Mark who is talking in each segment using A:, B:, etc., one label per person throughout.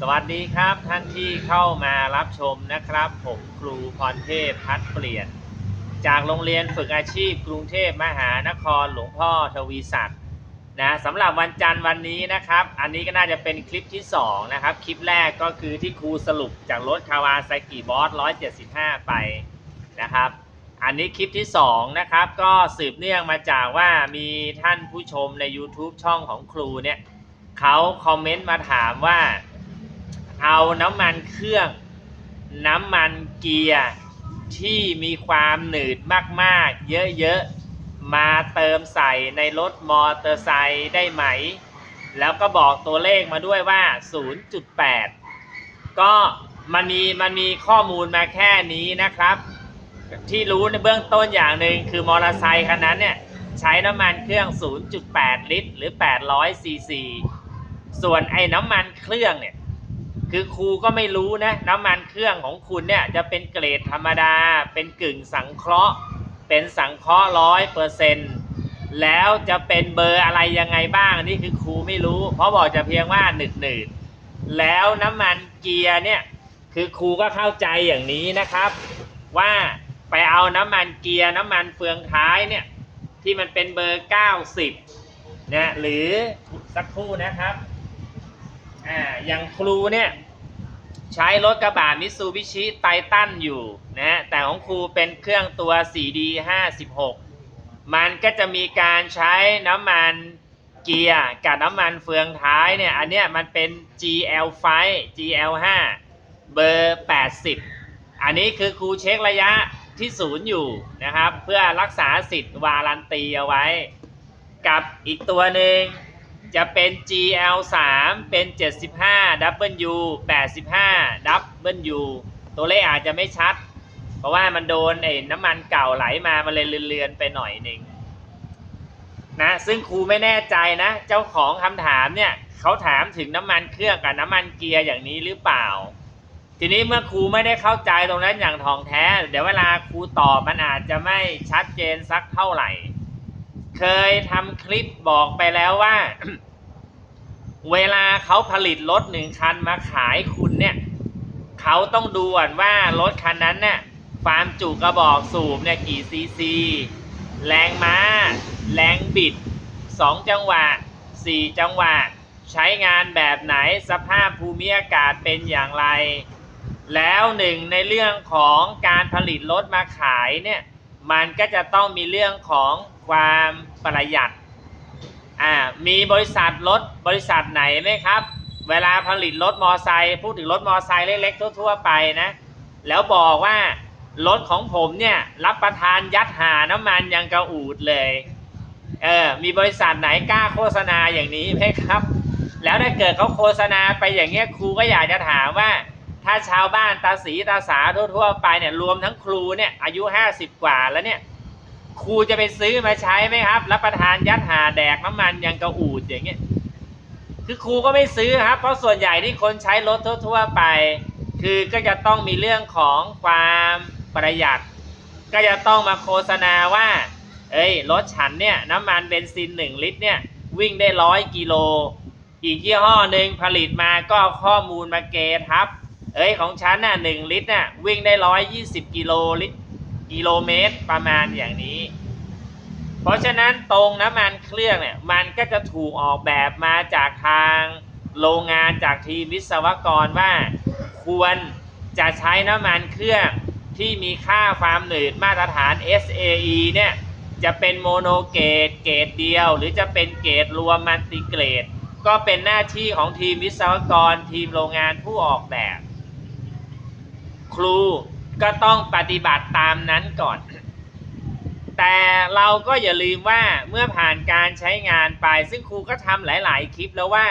A: สวัสดีครับท่านที่เข้ามารับชมนะครับ ผมครูพรเทพพัดเปลี่ยน จากโรงเรียนฝึกอาชีพกรุงเทพมหานครหลวงพ่อทวีศักดิ์นะสำหรับวันจันทร์วันนี้นะครับ อันนี้ก็น่าจะเป็นคลิปที่ 2 นะครับ คลิปแรกก็คือที่ครูสรุปจากรถคาวาซากิบอส 175 ไปนะครับ อันนี้คลิปที่ 2 นะครับ ก็สืบเนื่องมาจากว่ามีท่านผู้ชมใน YouTube ช่องของครูเนี่ยเขาคอมเมนต์มาถามว่า เอาน้ำมันเครื่อง น้ำมันเกียร์ที่มีความหนืดมากๆ เยอะๆ มาเติมใส่ในรถมอเตอร์ไซค์ได้ไหม แล้วก็บอกตัวเลขมาด้วยว่า 0.8 ก็มันมีมันมีข้อมูลมาแค่นี้นะครับ ที่รู้ในเบื้องต้นอย่างหนึ่งคือมอเตอร์ไซค์คันนั้นเนี่ยใช้น้ำมันเครื่อง 0.8 ลิตร หรือ 800 ซีซี ส่วนไอ้น้ำมันเครื่องเนี่ย คือครูก็ไม่รู้นะน้ำมันเครื่องของคุณเนี่ยจะเป็นเกรดธรรมดา เป็นกึ่งสังเคราะห์ เป็นสังเคราะห์ร้อยเปอร์เซ็นต์แล้วจะเป็นเบอร์อะไรยังไงบ้างนี่คือครูไม่รู้ เพราะบอกจะเพียงว่าหนืดหนืดแล้วน้ำมันเกียร์เนี่ยคือครูก็เข้าใจอย่างนี้นะครับ ว่าไปเอาน้ำมันเกียร์น้ำมันเฟืองท้ายเนี่ยที่มันเป็นเบอร์ 90นะหรือสักครู่นะครับอ่าอย่างครูเนี่ย ใช้รถกระบะมิตซูบิชิไททันอยู่นะแต่ของครูเป็นเครื่องตัว 4D 56 มันก็จะมีการใช้น้ำมันเกียร์กับน้ำมันเฟืองท้ายเนี่ยอันเนี้ยมันเป็น GL5 GL5 เบอร์ 80 อันนี้คือครูเช็คระยะที่ศูนย์อยู่นะครับ เพื่อรักษาสิทธิ์วารันตีเอาไว้ กับอีกตัวหนึ่ง จะเป็น GL3 เป็น 75 W 85 W ตัวเลขอาจจะไม่ชัด เพราะว่ามันโดนไอ้น้ำมันเก่าไหลมา มันเลยเลือนๆไปหน่อยหนึ่งนะ ซึ่งครูไม่แน่ใจนะ เจ้าของคำถามเนี่ยเขาถามถึงน้ำมันเครื่องกับน้ำมันเกียร์อย่างนี้หรือเปล่า ทีนี้เมื่อครูไม่ได้เข้าใจตรงนั้นอย่างถ่องแท้ เดี๋ยวเวลาครูตอบมันอาจจะไม่ชัดเจนสักเท่าไหร่ เคยทำคลิปบอกไปแล้วว่า เวลาเขาผลิตรถหนึ่งคันมาขายคุณเนี่ย เขาต้องดูก่อนว่ารถคันนั้นเนี่ยความจุกระบอกสูบเนี่ยกี่ซีซีแรงม้า แรงบิด 2 จังหวะ 4 จังหวะ ใช้งานแบบไหนสภาพภูมิอากาศเป็นอย่างไร แล้วหนึ่งในเรื่องของการผลิตรถมาขายเนี่ย มันก็จะต้องมีเรื่องของ ความประหยัดอ่ามีบริษัทรถบริษัทไหนไหมครับ เวลาผลิตรถมอไซค์พูดถึงรถมอไซค์เล็กๆทั่ว ๆ ไปนะแล้วบอกว่ารถของผมเนี่ยรับประทานยัดหาน้ำมันยังกระอูดเลยเออมีบริษัทไหนกล้าโฆษณาอย่างนี้ไหมครับ แล้วถ้าเกิดเขาโฆษณาไปอย่างเงี้ยครูก็อยากจะถามว่า ถ้าชาวบ้านตาสีตาสาทั่วๆไปเนี่ยรวมทั้งครูเนี่ยอายุ 50 กว่าแล้วเนี่ย ครูจะไปซื้อมาใช้ไหมครับรับประทานยัดหาแดกน้ำมันยังกระอูดอย่างเงี้ยคือครูก็ไม่ซื้อครับ เพราะส่วนใหญ่ที่คนใช้รถทั่ว ๆ ไป คือก็จะต้องมีเรื่องของความประหยัด ก็จะต้องมาโฆษณาว่า เอ้ยรถฉันเนี่ยน้ำมันเบนซิน 1 ลิตรเนี่ยวิ่งได้ร้อยกิโล อีกยี่ห้อหนึ่งผลิตมาก็ข้อมูลมาเกทับ เอ้ยของฉันน่ะหนึ่งลิตรน่ะวิ่งได้ร้อยยี่สิบกิโลลิตร กิโลเมตรประมาณอย่างนี้ เพราะฉะนั้นตรงน้ำมันเครื่องเนี่ยมันก็จะถูกออกแบบมาจากทางโรงงานจากทีมวิศวกรว่า ควรจะใช้น้ำมันเครื่องที่มีค่าความหนืดมาตรฐาน SAE เนี่ยจะเป็นโมโนเกรดเกรดเดียว หรือจะเป็นเกรดรวมมัลติเกรด ก็เป็นหน้าที่ของทีมวิศวกรทีมโรงงานผู้ออกแบบ ครู ก็ต้องปฏิบัติตามนั้นก่อน แต่เราก็อย่าลืมว่าเมื่อผ่านการใช้งานไป ซึ่งครูก็ทำหลาย ๆ คลิปแล้วว่า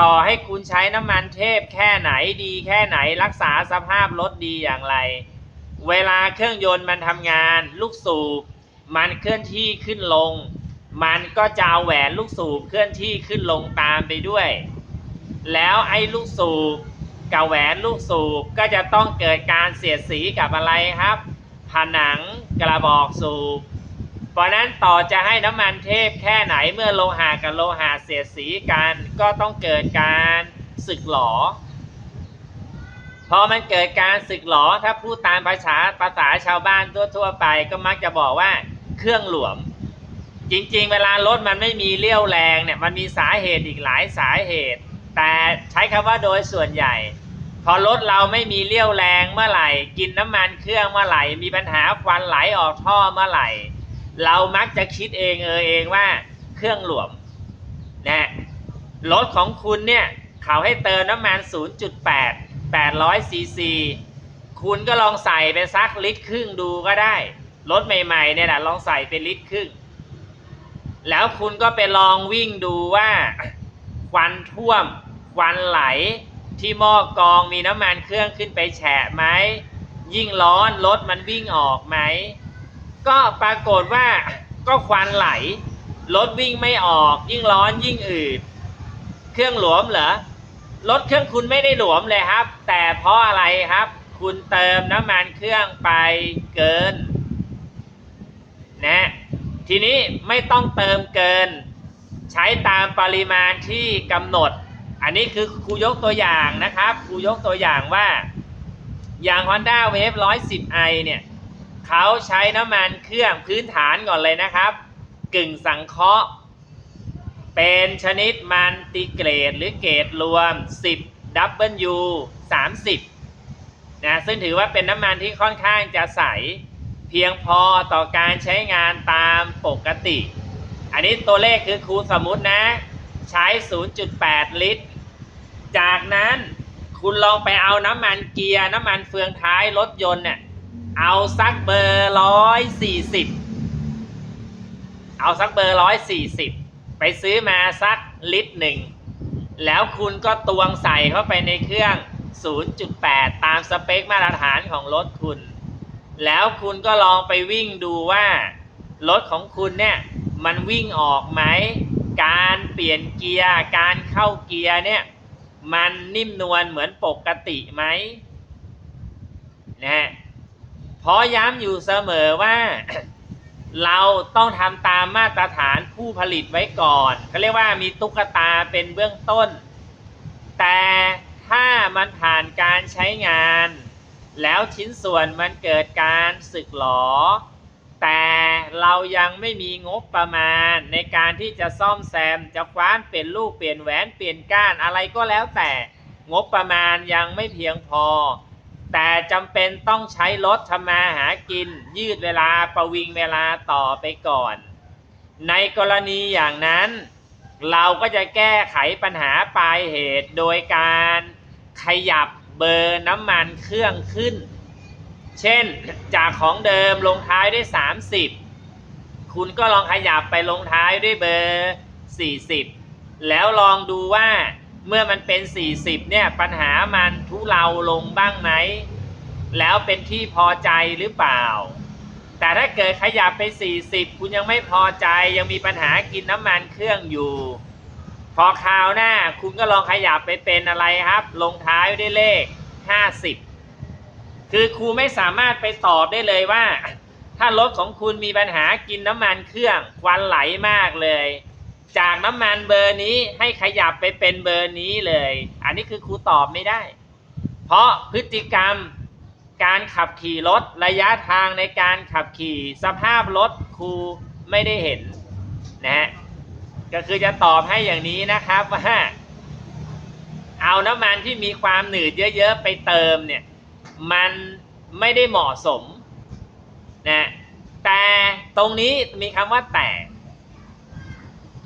A: ต่อให้คุณใช้น้ำมันเทพแค่ไหนดีแค่ไหนรักษาสภาพรถดีอย่างไร เวลาเครื่องยนต์มันทำงาน ลูกสูบ มันเคลื่อนที่ขึ้นลง มันก็จะเอาแหวนลูกสูบเคลื่อนที่ขึ้นลงตามไปด้วย แล้วไอ้ลูกสูบ กับแหวนลูกสูบก็จะต้องเกิดการเสียดสีกับอะไรครับ ผนังกระบอกสูบ เพราะนั้นต่อจะให้น้ำมันเทพแค่ไหนเมื่อโลหะกับโลหะเสียดสีกัน ก็ต้องเกิดการสึกหลอพอมันเกิดการสึกหลอถ้าพูดตามภาษาภาษาชาวบ้านทั่วๆไปก็มักจะบอกว่าเครื่องหลวม จริงๆ เวลารถมันไม่มีเลี้ยวแรงเนี่ยมันมีสาเหตุอีกหลายสาเหตุ แต่ใช้คำว่าโดยส่วนใหญ่ พอรถเราไม่มีเลี้ยวแรงเมื่อไหร่ กินน้ำมันเครื่องเมื่อไหร่ มีปัญหาควันไหลออกท่อเมื่อไหร่ เรามักจะคิดเองเออเองว่าเครื่องหลวมนะรถของคุณเนี่ยเขาให้เติมน้ำมัน 0.8 800ซีซีคุณก็ลองใส่ไปสักลิตรครึ่งดูก็ได้รถใหม่ๆเนี่ยแหละลองใส่เป็นลิตรครึ่ง แล้วคุณก็ไปลองวิ่งดูว่า ควันท่วม ควันไหล ที่หม้อกองมีน้ำมันเครื่องขึ้นไปแฉะไหม ยิ่งร้อนรถมันวิ่งออกไหม ก็ปรากฏว่าก็ควันไหล รถวิ่งไม่ออก ยิ่งร้อนยิ่งอืด เครื่องหลวมเหรอ รถเครื่องคุณไม่ได้หลวมเลยครับ แต่เพราะอะไรครับ คุณเติมน้ำมันเครื่องไปเกิน นะ ทีนี้ไม่ต้องเติมเกิน ใช้ตามปริมาณที่กำหนด อันนี้คือครูยกตัวอย่างนะครับครูยกตัวอย่างว่า อย่าง Honda Wave 110i เนี่ยเขาใช้น้ำมันเครื่องพื้นฐานก่อนเลยนะครับ กึ่งสังเคราะห์ เป็นชนิดมันติเกรดหรือเกรดรวม 10 W 30นะซึ่งถือว่าเป็นน้ำมันที่ค่อนข้างจะใส เพียงพอต่อการใช้งานตามปกติ อันนี้ตัวเลขคือครูสมมุตินะ ใช้ 0.8 ลิตร จากนั้นคุณลองไปเอาน้ำมันเกียร์น้ำมันเฟืองท้ายรถยนต์เนี่ยเอาสักเบอร์ร้อยสี่สิบเอาสักเบอร์ร้อยสี่สิบไปซื้อมาสักลิตรหนึ่ง แล้วคุณก็ตวงใส่เข้าไปในเครื่อง 0.8 ตามสเปคมาตรฐานของรถคุณ แล้วคุณก็ลองไปวิ่งดูว่า รถของคุณเนี่ยมันวิ่งออกไหม การเปลี่ยนเกียร์ การเข้าเกียร์เนี่ยมันนิ่มนวลเหมือนปกติไหมนะฮะเพราะย้ำอยู่เสมอว่า เราต้องทำตามมาตรฐานผู้ผลิตไว้ก่อนเขาเรียกว่ามีตุ๊กตาเป็นเบื้องต้น แต่ถ้ามันผ่านการใช้งาน แล้วชิ้นส่วนมันเกิดการสึกหรอ แต่เรายังไม่มีงบประมาณในการที่จะซ่อมแซมจะคว้านเปลี่ยนลูกเปลี่ยนแหวนเปลี่ยนก้านอะไรก็แล้วแต่งบประมาณยังไม่เพียงพอ แต่จำเป็นต้องใช้รถทำมาหากิน ยืดเวลาประวิงเวลาต่อไปก่อน ในกรณีอย่างนั้น เราก็จะแก้ไขปัญหาปลายเหตุโดยการขยับเบอร์น้ำมันเครื่องขึ้น เช่นจากของเดิมลงท้ายด้วย 30 คุณก็ลองขยับไปลงท้ายด้วยเบอร์ 40 แล้วลองดูว่าเมื่อมันเป็น 40 เนี่ยปัญหามันทุเลาลงบ้างไหม แล้วเป็นที่พอใจหรือเปล่า แต่ถ้าเกิดขยับไป 40 คุณยังไม่พอใจยังมีปัญหากินน้ำมันเครื่องอยู่ พอคราวหน้าคุณก็ลองขยับไปเป็นอะไรครับ ลงท้ายด้วยเลข 50 คือครูไม่สามารถไปตอบได้เลยว่า ถ้ารถของคุณมีปัญหากินน้ำมันเครื่องควันไหลมากเลย จากน้ำมันเบอร์นี้ให้ขยับไปเป็นเบอร์นี้เลย อันนี้คือครูตอบไม่ได้ เพราะพฤติกรรมการขับขี่รถระยะทางในการขับขี่สภาพรถครูไม่ได้เห็นนะฮะก็คือจะตอบให้อย่างนี้นะครับว่าเอาน้ำมันที่มีความหนืดเยอะๆไปเติมเนี่ย มันไม่ได้เหมาะสมนะแต่ตรงนี้มีคำว่าแต่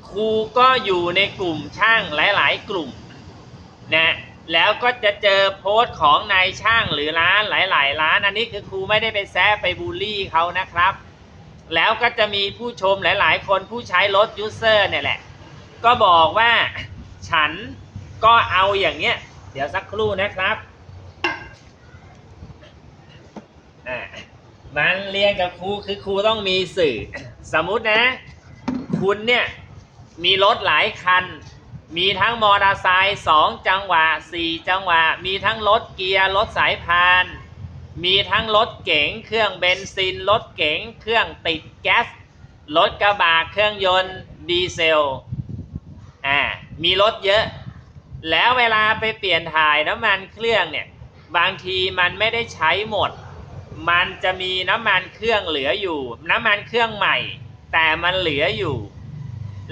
A: ครูก็อยู่ในกลุ่มช่างหลาย ๆ กลุ่มนะแล้วก็จะเจอโพสต์ของนายช่างหรือร้านหลาย ๆ ร้าน อันนี้คือครูไม่ได้ไปแซะไปบูลลี่เขานะครับ แล้วก็จะมีผู้ชมหลาย ๆ คนผู้ใช้รถยูเซอร์เนี่ยแหละ ก็บอกว่าฉันก็เอาอย่างเนี้ย เดี๋ยวสักครู่นะครับ อะมันเรียนกับครูคือครูต้องมีสื่อ สมมุตินะ คุณเนี่ยมีรถหลายคัน มีทั้งมอเตอร์ไซค์สองจังหวะสี่จังหวะ มีทั้งรถเกียร์รถสายพาน มีทั้งรถเก๋งเครื่องเบนซินรถเก๋งเครื่องติดแก๊สรถกระบะเครื่องยนต์ดีเซลอ่ามีรถเยอะ แล้วเวลาไปเปลี่ยนถ่ายน้ำมันเครื่องเนี่ยบางทีมันไม่ได้ใช้หมด มันจะมีน้ำมันเครื่องเหลืออยู่ น้ำมันเครื่องใหม่ แต่มันเหลืออยู่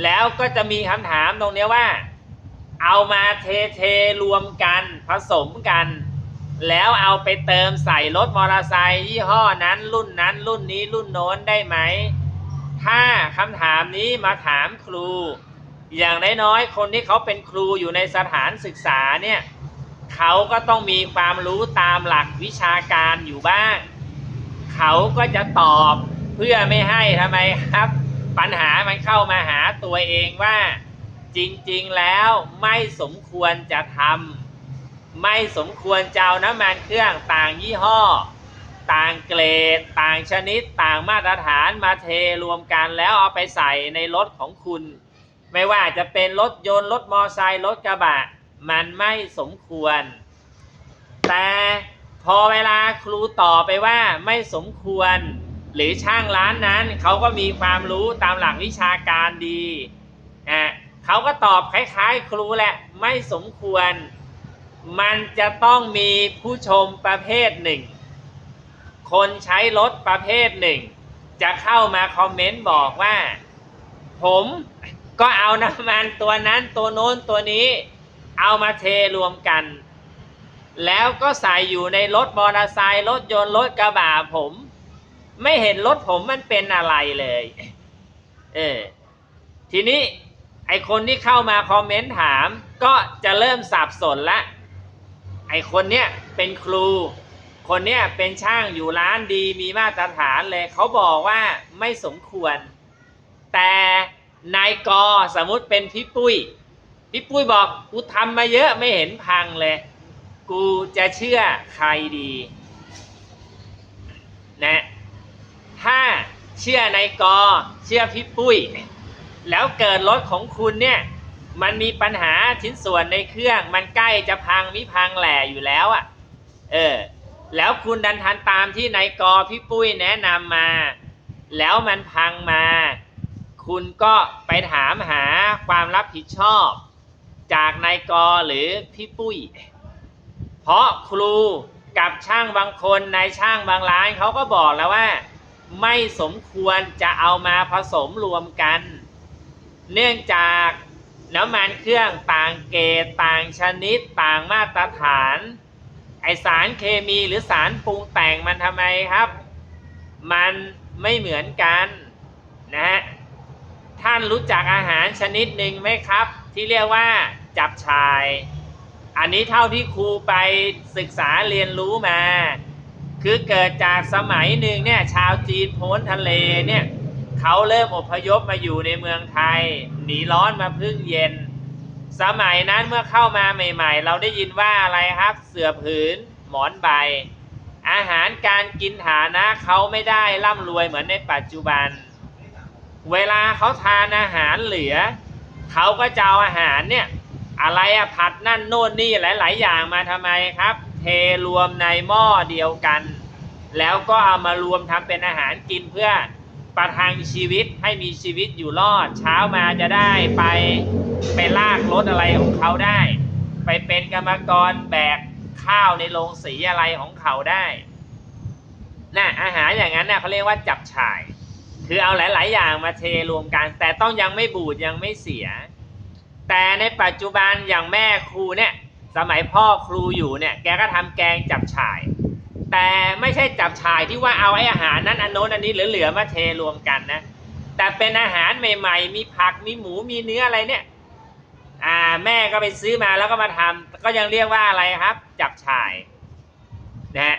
A: แล้วก็จะมีคำถามตรงนี้ว่า เอามาเทเทรวมกันผสมกัน แล้วเอาไปเติมใส่รถมอเตอร์ไซค์ยี่ห้อนั้นรุ่นนั้น รุ่นนี้รุ่นโน้นได้ไหม ถ้าคำถามนี้มาถามครู อย่างน้อยๆคนที่เขาเป็นครูอยู่ในสถานศึกษาเนี่ยเขาก็ต้องมีความรู้ตามหลักวิชาการอยู่บ้าง เขาก็จะตอบเพื่อไม่ให้ทำไมครับ ปัญหามันเข้ามาหาตัวเองว่า จริงๆแล้วไม่สมควรจะทำไม่สมควรจะเอาน้ำมันเครื่องต่างยี่ห้อ ต่างเกรด ต่างชนิดต่างมาตรฐานมาเทรวมกันแล้วเอาไปใส่ในรถของคุณ ไม่ว่าจะเป็นรถยนต์รถมอไซค์รถกระบะ มันไม่สมควร แต่ พอเวลาครูต่อไปว่าไม่สมควร หรือช่างร้านนั้นเขาก็มีความรู้ตามหลักวิชาการดีอะเขาก็ตอบคล้ายๆ ครูแหละไม่สมควร มันจะต้องมีผู้ชมประเภทหนึ่ง คนใช้รถประเภทหนึ่ง จะเข้ามาคอมเมนต์บอกว่า ผมก็เอาน้ำมันตัวนั้นตัวโน้นตัวนี้ เอามาเทรวมกัน แล้วก็ใส่อยู่ในรถมอเตอร์ไซค์รถยนต์รถกระบะผม ไม่เห็นรถผมมันเป็นอะไรเลย เออ ทีนี้ไอคนที่เข้ามาคอมเมนต์ถาม ก็จะเริ่มสับสนละ ไอคนเนี้ยเป็นครู คนเนี้ยเป็นช่างอยู่ร้านดีมีมาตรฐานเลย เขาบอกว่าไม่สมควร แต่นายกสมมุติเป็นพี่ปุ้ย พี่ปุ้ยบอกกูทำมาเยอะไม่เห็นพังเลย กูจะเชื่อใครดีนะถ้าเชื่อนายกอเชื่อพี่ปุ้ย แล้วเกิดรถของคุณเนี่ยมันมีปัญหาชิ้นส่วนในเครื่อง มันใกล้จะพังมิพังแหล่อยู่แล้วอะ่ะ เออ แล้วคุณดันทันตามที่นายกอพี่ปุ้ยแนะนำมา แล้วมันพังมา คุณก็ไปถามหาความรับผิดชอบ จากนายกอหรือพี่ปุ้ย เพราะครูกับช่างบางคนในช่างบางร้านเขาก็บอกแล้วว่า ไม่สมควรจะเอามาผสมรวมกัน เนื่องจากน้ำมันเครื่องต่างเกรดต่างชนิดต่างมาตรฐาน ไอสารเคมีหรือสารปรุงแต่งมันทำไมครับ มันไม่เหมือนกันนะฮะท่านรู้จักอาหารชนิดหนึ่งไหมครับ ที่เรียกว่าจับชาย อันนี้เท่าที่ครูไปศึกษาเรียนรู้มา คือเกิดจากสมัยหนึ่งเนี่ยชาวจีนพ้นทะเลเนี่ยเขาเริ่มอพยพมาอยู่ในเมืองไทย หนีร้อนมาพึ่งเย็น สมัยนั้นเมื่อเข้ามาใหม่ ๆ เราได้ยินว่าอะไรครับ เสือผืน หมอนใบ อาหารการกินฐานะเขาไม่ได้ร่ำรวยเหมือนในปัจจุบัน เวลาเขาทานอาหารเหลือ เขาก็จะเอาอาหารเนี่ย อะไรอะผัดนั่นโน่นนี่หลาย ๆ อย่างมาทำไมครับ เทรวมในหม้อเดียวกัน แล้วก็เอามารวมทำเป็นอาหารกินเพื่อประทังชีวิตให้มีชีวิตอยู่รอด เช้ามาจะได้ไปไปลากรถอะไรของเขาได้ ไปเป็นกรรมกรแบกข้าวในโรงสีอะไรของเขาได้น่ะอาหารอย่างนั้นน่ะเขาเรียกว่าจับฉ่าย คือเอาหลาย ๆ อย่างมาเทรวมกัน แต่ต้องยังไม่บูดยังไม่เสีย แต่ในปัจจุบันอย่างแม่ครูเนี่ยสมัยพ่อครูอยู่เนี่ยแกก็ทำแกงจับฉ่าย แต่ไม่ใช่จับฉ่ายที่ว่าเอาไอ้อาหารนั้นอันโน้นอันนี้เหลือๆมาเทรวมกันนะแต่เป็นอาหารใหม่ ๆ มีผักมีหมูมีเนื้ออะไรเนี่ยอ่าแม่ก็ไปซื้อมาแล้วก็มาทำก็ยังเรียกว่าอะไรครับ จับฉ่ายนะฮะ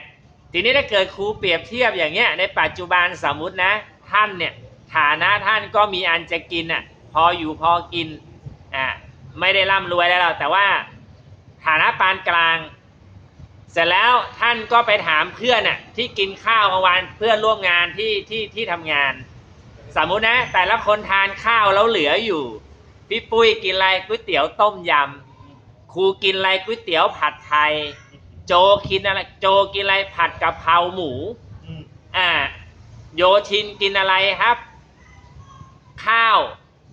A: ทีนี้ถ้าเกิดครูเปรียบเทียบอย่างเงี้ยในปัจจุบันสมมุตินะ ท่านเนี่ยฐานะท่านก็มีอันจะกินอะพออยู่พอกิน อ่าไม่ได้ร่ำรวยแล้วหรอกแต่ว่าฐานะปานกลาง เสร็จแล้วท่านก็ไปถามเพื่อนน่ะที่กินข้าวกลางวันเพื่อนร่วมงานที่ที่ที่ทำงาน สมมุตินะ แต่ละคนทานข้าวแล้วเหลืออยู่ พี่ปุ้ยกินอะไรก๋วยเตี๋ยวต้มยำครูกินอะไรก๋วยเตี๋ยวผัดไทย โจกินอะไรโจกินอะไรผัดกะเพราหมู
B: อ่า
A: โยชินกินอะไรครับ ข้าว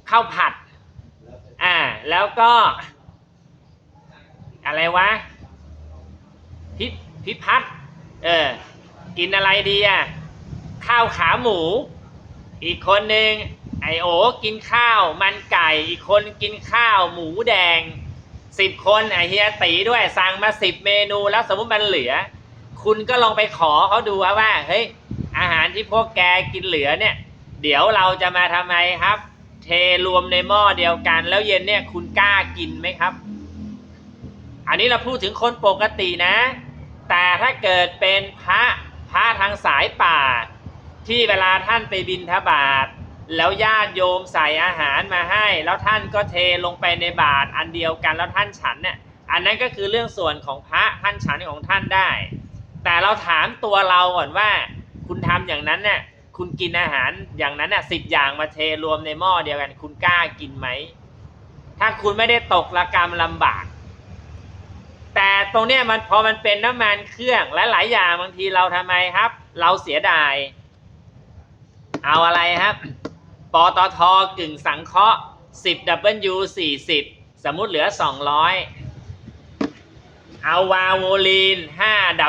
A: ข้าวผัด อ่า แล้วก็ อะไรวะพี่พิพัฒน์เออ กินอะไรดีอะ ข้าวขาหมู อีกคนหนึ่งไอโอกินข้าวมันไก่ อีกคนกินข้าวหมูแดงสิบคนไอเฮียตีด้วยสั่งมาสิบเมนูแล้วสมมติมันเหลือ คุณก็ลองไปขอเขาดูว่าเฮ้ยอาหารที่พวกแกกินเหลือเนี่ย เดี๋ยวเราจะมาทำไมครับ เทรวมในหม้อเดียวกัน แล้วเย็นเนี่ยคุณกล้ากินไหมครับ อันนี้เราพูดถึงคนปกตินะ แต่ถ้าเกิดเป็นพระพระทางสายป่า ที่เวลาท่านไปบินทบาทแล้วญาติโยมใส่อาหารมาให้ แล้วท่านก็เทลงไปในบาตรอันเดียวกันแล้วท่านฉันเนี่ยอันนั้นก็คือเรื่องส่วนของพระท่านฉันของท่านได้ แต่เราถามตัวเราก่อนว่า คุณทำอย่างนั้นเนี่ย คุณกินอาหารอย่างนั้นน่ะสิบอย่างมาเทรวมในหม้อเดียวกัน คุณกล้ากินไหม ถ้าคุณไม่ได้ตกระกรรมลำบาก แต่ตรงเนี้ยมันพอมันเป็นน้ำมันเครื่องและหลายอย่างบางทีเราทำไมครับ เราเสียดาย เอาอะไรครับปตทกึ่งสังเคราะห์10 W 40 สมมุติเหลือ 200 เอาวาโวลีน5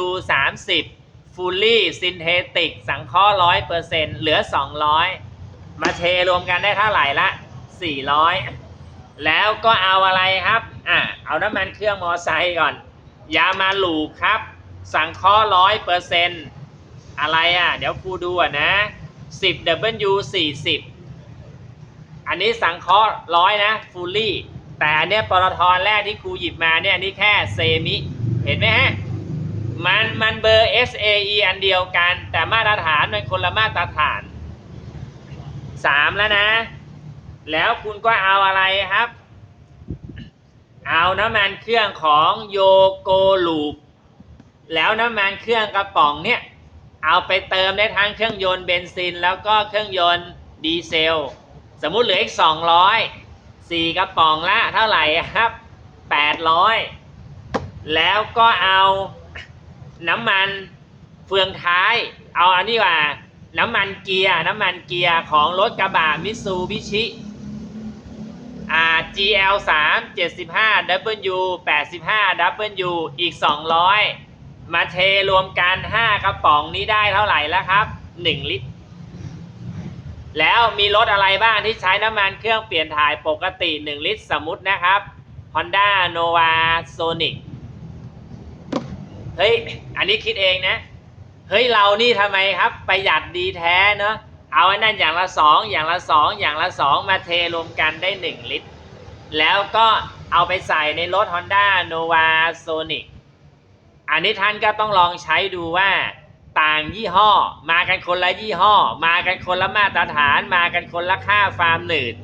A: W 30 ฟูลี่ซินเทติก สังเคราะห์100%เปอร์เซ็นต์เหลือ200มาเทรวมกันได้เท่าไหร่ละ400แล้วก็เอาอะไรครับ อะ เอาน้ำมันเครื่องมอไซค์ก่อน ยามาลูกครับ สังเคราะห์ร้อยเปอร์เซ็นต์อะไรอะ เดี๋ยวครูดูอะนะ10 W 40อันนี้สังเคราะห์ร้อยนะฟูลี่แต่อันเนี้ยปตทแรกที่ครูหยิบมาเนี่ยอันนี้แค่เซมิ เห็นไหมฮะ มันมันเบอร์ SAE อันเดียวกัน แต่มาตรฐานมันคนละมาตรฐาน3แล้วนะ แล้วคุณก็เอาอะไรครับ เอาน้ำมันเครื่องของโยโกลูปแล้วน้ำมันเครื่องกระป๋องเนี่ย เอาไปเติมได้ทั้งเครื่องยนต์เบนซิน แล้วก็เครื่องยนต์ดีเซล สมมุติเหลืออีก 200 4 กระป๋องละเท่าไหร่ครับ 800 แล้วก็เอา น้ำมันเฟืองท้าย เอาอันนี้ว่า น้ำมันเกียร์ น้ำมันเกียร์ของรถกระบะมิตซูบิชิอ่า GL 3 75 W 85 W อีก 200 มาเทรวมกัน 5 กระป๋องนี้ได้เท่าไหร่แล้วครับ 1 ลิตร แล้วมีรถอะไรบ้างที่ใช้น้ำมันเครื่องเปลี่ยนถ่ายปกติ 1 ลิตรสมมุตินะครับ Honda Nova Sonic เฮ้ย อันนี้คิดเองนะ เฮ้ยเรานี่ทำไมครับประหยัดดีแท้เนาะ เอาอันนั้นอย่างละสองอย่างละสองอย่างละสองมาเทรวมกันได้ 1 ลิตร แล้วก็เอาไปใส่ในรถ Honda Nova Sonic อันนี้ท่านก็ต้องลองใช้ดูว่าต่างยี่ห้อ มากันคนละยี่ห้อ มากันคนละมาตรฐาน มากันคนละค่าฟาร์มหนืด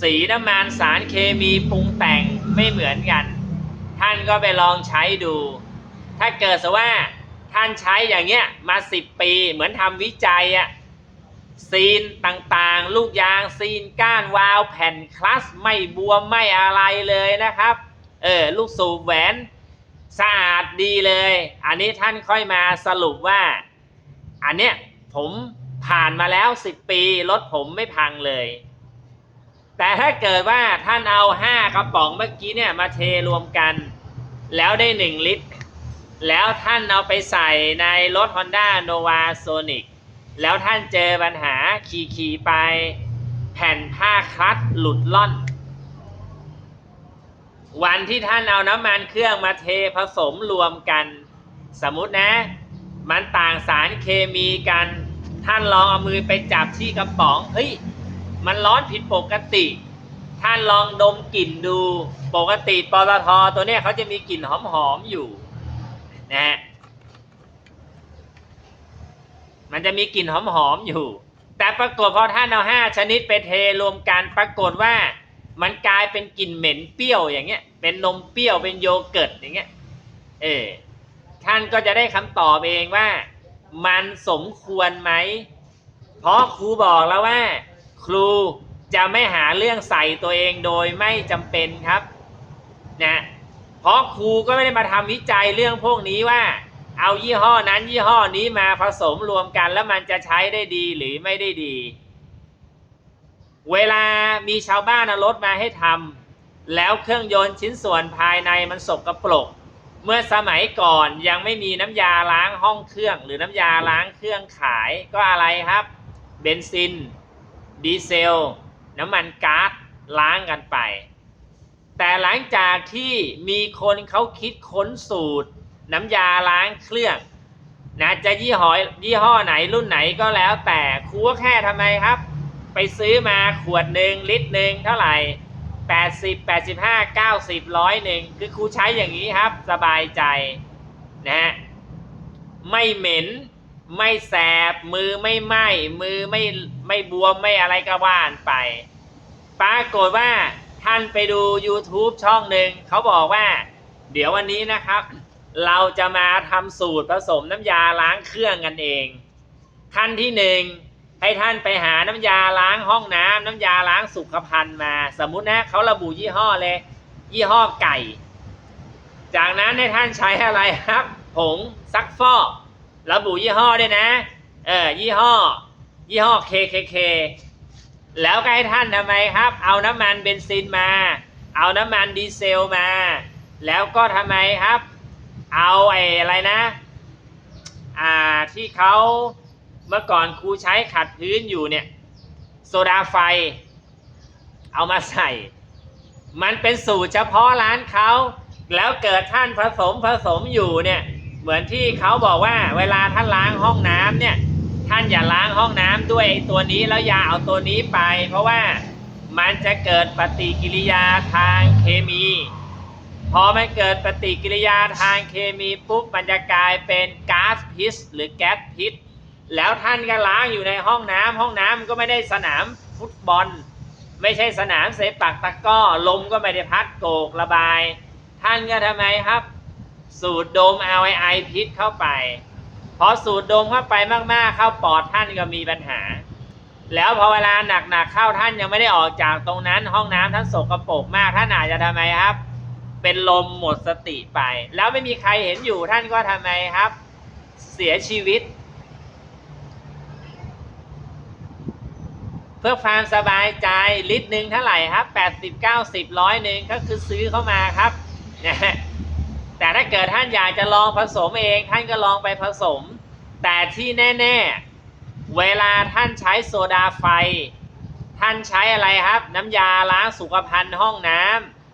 A: สีน้ำมันสารเคมีปรุงแต่งไม่เหมือนกัน ท่านก็ไปลองใช้ดู ถ้าเกิดว่าท่านใช้อย่างเงี้ยมา10ปีเหมือนทำวิจัยอะซีนต่างๆ ลูกยางซีนก้านวาล์วแผ่นคลัสไม่บวมไม่อะไรเลยนะครับ เออลูกสูบแหวนสะอาดดีเลย อันนี้ท่านค่อยมาสรุปว่า อันเนี้ยผมผ่านมาแล้ว10ปีรถผมไม่พังเลย แต่ถ้าเกิดว่าท่านเอา5กระป๋องเมื่อกี้เนี่ยมาเทรวมกัน แล้วได้1ลิตร แล้วท่านเอาไปใส่ในรถ Honda Nova Sonic แล้วท่านเจอปัญหาขี่ขี่ๆไปแผ่นผ้าคลัตช์หลุดล่อน วันที่ท่านเอาน้ำมันเครื่องมาเทผสมรวมกัน สมมุตินะ มันต่างสารเคมีกัน ท่านลองเอามือไปจับที่กระป๋อง เฮ้ย มันร้อนผิดปกติ ท่านลองดมกลิ่นดู ปกติปตทตัวเนี้ยเขาจะมีกลิ่นหอมๆอยู่ นะฮะมันจะมีกลิ่นหอมๆอยู่ แต่ปรากฏพอท่านเอาห้าชนิดไปเทรวมกันปรากฏว่า มันกลายเป็นกลิ่นเหม็นเปรี้ยวอย่างเงี้ย เป็นนมเปรี้ยวเป็นโยเกิร์ตอย่างเงี้ย เออท่านก็จะได้คำตอบเองว่า มันสมควรไหม เพราะครูบอกแล้วว่า ครูจะไม่หาเรื่องใส่ตัวเองโดยไม่จำเป็นครับ นะ เพราะครูก็ไม่ได้มาทำวิจัยเรื่องพวกนี้ว่า เอายี่ห้อนั้นยี่ห้อนี้มาผสมรวมกันแล้วมันจะใช้ได้ดีหรือไม่ได้ดี เวลามีชาวบ้านเอารถมาให้ทำแล้วเครื่องยนต์ชิ้นส่วนภายในมันสกรปรกเมื่อสมัยก่อนยังไม่มีน้ำยาล้างห้องเครื่อง หรือน้ำยาล้างเครื่องขายก็อะไรครับ เบนซิน ดีเซล น้ำมันก๊าซล้างกันไป แต่หลังจากที่มีคนเขาคิดค้นสูตร น้ำยาล้างเครื่องนะจะยี่ห้อยี่ห้อไหนรุ่นไหนก็แล้ว แต่ครูก็แค่ทำไมครับ ไปซื้อมาขวดหนึ่งลิตรหนึ่งเท่าไหร่80 85 90ร้อยหนึ่งคือครูใช้อย่างนี้ครับ สบายใจนะฮะไม่เหม็น ไม่แสบ มือไม่ไหม้มือไม่ไม่บวมไม่อะไรก็ว่านไป ปรากฏว่า ท่านไปดู YouTube ช่องหนึ่งเขาบอกว่า เดี๋ยววันนี้นะครับ เราจะมาทำสูตรผสมน้ำยาล้างเครื่องกันเอง ขั้นที่หนึ่งให้ท่านไปหาน้ำยาล้างห้องน้ำน้ำยาล้างสุขภัณฑ์มา สมมุตินะเขาระบุยี่ห้อเลย ยี่ห้อไก่ จากนั้นให้ท่านใช้อะไรครับ ผงซักฟอกระบุยี่ห้อด้วยนะ เออยี่ห้อ ยี่ห้อ KKK แล้วก็ให้ท่านทำไมครับ เอาน้ำมันเบนซินมา เอาน้ำมันดีเซลมา แล้วก็ทำไมครับ เอาไอ้อะไรนะอ่าที่เขาเมื่อก่อนครูใช้ขัดพื้นอยู่เนี่ย โซดาไฟ เอามาใส่ มันเป็นสูตรเฉพาะร้านเขาแล้วเกิดท่านผสมผสมอยู่เนี่ย เหมือนที่เขาบอกว่าเวลาท่านล้างห้องน้ำเนี่ย ท่านอย่าล้างห้องน้ำด้วยไอ้ตัวนี้แล้วอย่าเอาตัวนี้ไป เพราะว่ามันจะเกิดปฏิกิริยาทางเคมี พอมันเกิดปฏิกิริยาทางเคมีปุ๊บมันจะกลายเป็นก๊าซพิษหรือแก๊สพิษ แล้วท่านก็ล้างอยู่ในห้องน้ำห้องน้ำก็ไม่ได้สนามฟุตบอล ไม่ใช่สนามเซปักตะก้อลมก็ไม่ได้พัดโกกระบาย ท่านก็ทำไมครับ สูดดมเอาไอไอพิษเข้าไป พอสูดดมเข้าไปมากๆ เข้าปอดท่านก็มีปัญหา แล้วพอเวลาหนักๆเข้าท่านยังไม่ได้ออกจากตรงนั้น ห้องน้ำท่านสกปรกมากท่านอาจจะทำไมครับ เป็นลมหมดสติไป แล้วไม่มีใครเห็นอยู่ท่านก็ทำไมครับ เสียชีวิต เพื่อความสบายใจลิตรหนึ่งเท่าไหร่ครับ80 90ร้อยหนึ่งก็คือซื้อเข้ามาครับ แต่ถ้าเกิดท่านอยากจะลองผสมเองท่านก็ลองไปผสม แต่ที่แน่ ๆ เวลาท่านใช้โซดาไฟ ท่านใช้อะไรครับ น้ำยาล้างสุขภัณฑ์ห้องน้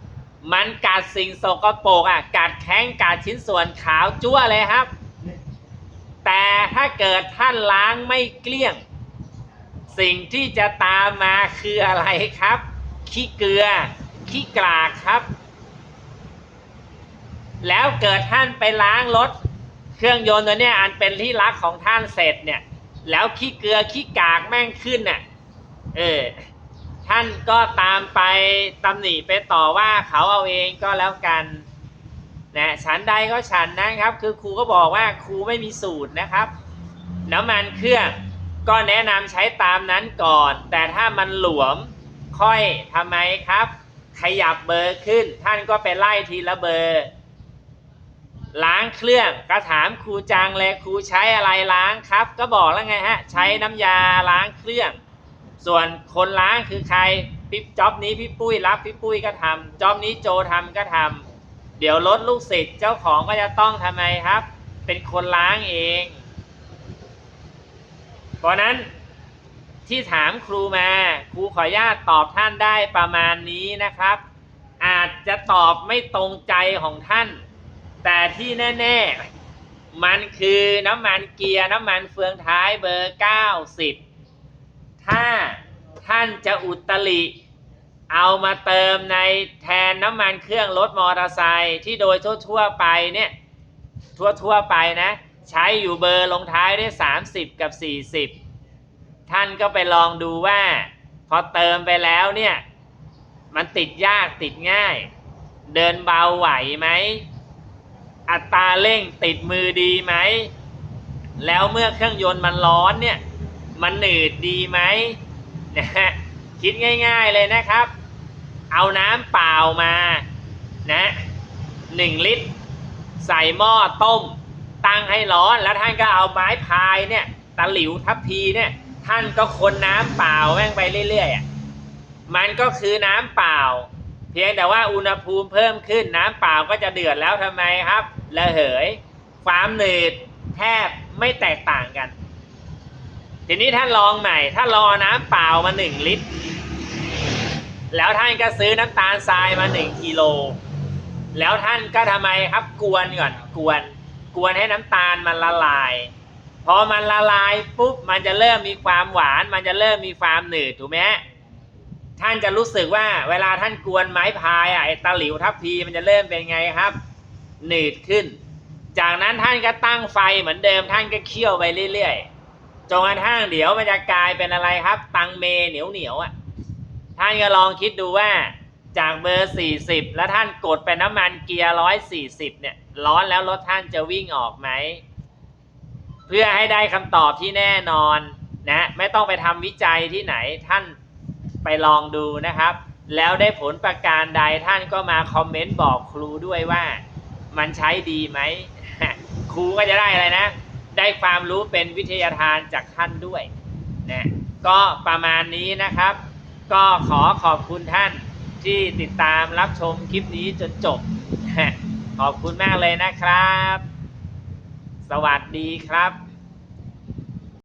A: ำมันกัดสิ่งสกปรกอะกัดแข้งกัดชิ้นส่วนขาวจั่วเลยครับ แต่ถ้าเกิดท่านล้างไม่เกลี้ยง สิ่งที่จะตามมาคืออะไรครับ ขี้เกลือ ขี้กลากครับ แล้วเกิดท่านไปล้างรถ เครื่องยนต์ตัวเนี้ยอันเป็นที่รักของท่านเสร็จเนี่ย แล้วขี้เกลือขี้กากแม่งขึ้นน่ะเออท่านก็ตามไปตำหนิไปต่อว่าเขาเอาเองก็แล้วกันนะฉันใดก็ฉันนะครับ คือครูก็บอกว่าครูไม่มีสูตรนะครับ น้ำมันเครื่องก็แนะนำใช้ตามนั้นก่อน แต่ถ้ามันหลวมค่อยทำไมครับ ขยับเบอร์ขึ้น ท่านก็ไปไล่ทีละเบอร์ ล้างเครื่องก็ถามครูจังเลยครูใช้อะไรล้างครับ ก็บอกแล้วไงฮะใช้น้ำยาล้างเครื่อง ส่วนคนล้างคือใครพี่จ็อบนี้พี่ปุ้ยรับพี่ปุ้ยก็ทำจ็อบนี้โจทำก็ทำเดี๋ยวรถลูกศิษย์เจ้าของก็จะต้องทำไมครับ เป็นคนล้างเอง เพราะนั้นที่ถามครูมาครูขออนุญาตตอบท่านได้ประมาณนี้นะครับ อาจจะตอบไม่ตรงใจของท่าน แต่ที่แน่ ๆ มันคือน้ำมันเกียร์น้ำมันเฟืองท้ายเบอร์ 90 ถ้าท่านจะอุตริเอามาเติมในแทนน้ำมันเครื่องรถมอเตอร์ไซค์ที่โดยทั่วๆไปเนี่ยทั่วๆไปนะ ใช้อยู่เบอร์ลงท้ายด้วย 30 กับ 40 ท่านก็ไปลองดูว่า พอเติมไปแล้วเนี่ย มันติดยากติดง่าย เดินเบาไหวไหม อัตราเร่งติดมือดีไหม แล้วเมื่อเครื่องยนต์มันร้อนเนี่ย มันหนืดดีไหมนะฮะคิดง่ายๆเลยนะครับ เอาน้ำเปล่ามานะหนึ่งลิตร ใส่หม้อต้ม ตั้งให้ร้อนแล้วท่านก็เอาไม้พายเนี่ยตะหลิวทัพพีเนี่ย ท่านก็คนน้ำเปล่าแม่งไปเรื่อยๆอะมันก็คือน้ำเปล่า เพียงแต่ว่าอุณหภูมิเพิ่มขึ้นน้ำเปล่าก็จะเดือดแล้วทำไมครับระเหย ความหนืดแทบไม่แตกต่างกัน ทีนี้ท่านลองใหม่ ถ้ารอน้ำเปล่ามาหนึ่งลิตร แล้วท่านก็ซื้อน้ำตาลทรายมาหนึ่งกิโล แล้วท่านก็ทำไมครับกวนก่อนกวน กวนให้น้ำตาลมันละลาย พอมันละลายปุ๊บมันจะเริ่มมีความหวาน มันจะเริ่มมีความหนืดถูกไหมฮะ ท่านจะรู้สึกว่าเวลาท่านกวนไม้พายอะไอ้ตะหลิวทัพพีมันจะเริ่มเป็นไงครับหนืดขึ้น จากนั้นท่านก็ตั้งไฟเหมือนเดิมท่านก็เคี่ยวไปเรื่อยๆจนกระทั่งเดี๋ยวมันจะกลายเป็นอะไรครับ ตังเมเหนียวเหนียวอะท่านก็ลองคิดดูว่าจากเบอร์ 40 แล้วท่านกดไปน้ำมันเกียร์ 140 เนี่ย ร้อนแล้วรถท่านจะวิ่งออกไหม เพื่อให้ได้คำตอบที่แน่นอนนะ ไม่ต้องไปทำวิจัยที่ไหนท่าน ไปลองดูนะครับ แล้วได้ผลประการใดท่านก็มาคอมเมนต์บอกครูด้วยว่ามันใช้ดีไหมครูก็จะได้อะไรนะ ได้ความรู้เป็นวิทยาทานจากท่านด้วยนะก็ประมาณนี้นะครับ ก็ขอขอบคุณท่านที่ติดตามรับชมคลิปนี้จนจบ ขอบคุณมากเลยนะครับ สวัสดีครับ